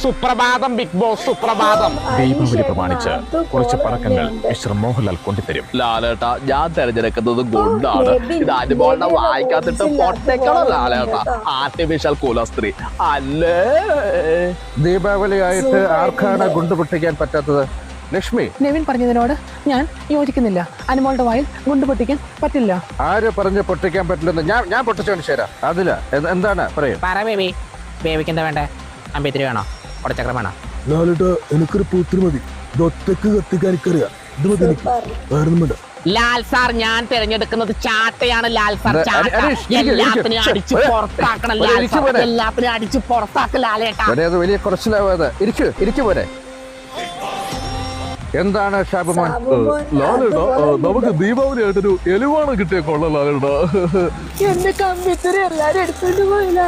സുപ്രഭാതം big boss സുപ്രഭാതം. ദീപാവലി പ്രമാണിച്ച് കുറച്ച് പടക്കങ്ങൾ മിസ്റ്റർ മോഹൻലാൽ കൊണ്ടുതരും. ലാലേട്ട ഞാൻ തെരഞ്ഞെടുക്കുന്നത് ഗുണ്ടാണ്. ഇത് അനുമോളുടെ വായിക്കാത്തിട്ട് പൊട്ടക്കണം ലാലേട്ട. ആർട്ടിഫിഷ്യൽ കുലസ്ത്രീ. അല്ലേ? ദീപാവലി ആയിട്ട് ആർക്കാണ് ഗുണ്ട് പൊട്ടിക്കാൻ പറ്റാത്തത്? ലക്ഷ്മി. നവീൻ പറഞ്ഞതിനോട് ഞാൻ യോജിക്കുന്നില്ല. അനുമോളുടെ വായിൽ ഗുണ്ട് പൊട്ടിക്കാൻ പറ്റില്ല. ആര് പറഞ്ഞ് പൊട്ടിക്കാൻ പറ്റില്ലെന്ന് ഞാൻ ഞാൻ പൊട്ടിച്ചോണ്ട് ശരാ അതില. എന്താണ്? പറയൂ. പറ ബേബി. ബേബിക്ക് എന്താ വേണ്ടേ? അമ്പത്തിരി വേണോ? ഉടച്ചക്രം വേണോ? ലാലേട്ടാ എനിക്കൊരു പൂത്തിരി മതി. ഇത് ഒറ്റയ്ക്ക് കത്തിക്കാൻ എനിക്കറിയാം. ഇത് മതി എനിക്ക്. വേറെ വേണ്ട. ലാൽ സാർ ഞാൻ തിരഞ്ഞെടുക്കുന്നത് ചാട്ടയാണ് ലാൽ സാർ. ചാട്ട. എല്ലാത്തിനും അടിച്ച് പുറത്താക്കണം ലാൽ സാർ. എല്ലാത്തിനും അടിച്ച് പുറത്താക്ക ലാലേട്ടാ വലിയ കുറച്ചിലാവാതെ. ഇരിക്കു ഇരിക്കു പോരെ. എന്താണ് ഷാബുമാൻ? ലാലേട്ടാ നമുക്ക് ദീപാവലി ആയിട്ടൊരു എലിവാണ് കിട്ടിയ കൊള്ള ലാലേട്ടാ എന്റെ കമ്പിത്തിരി എല്ലാരും എടുത്തോണ്ട് മോളെ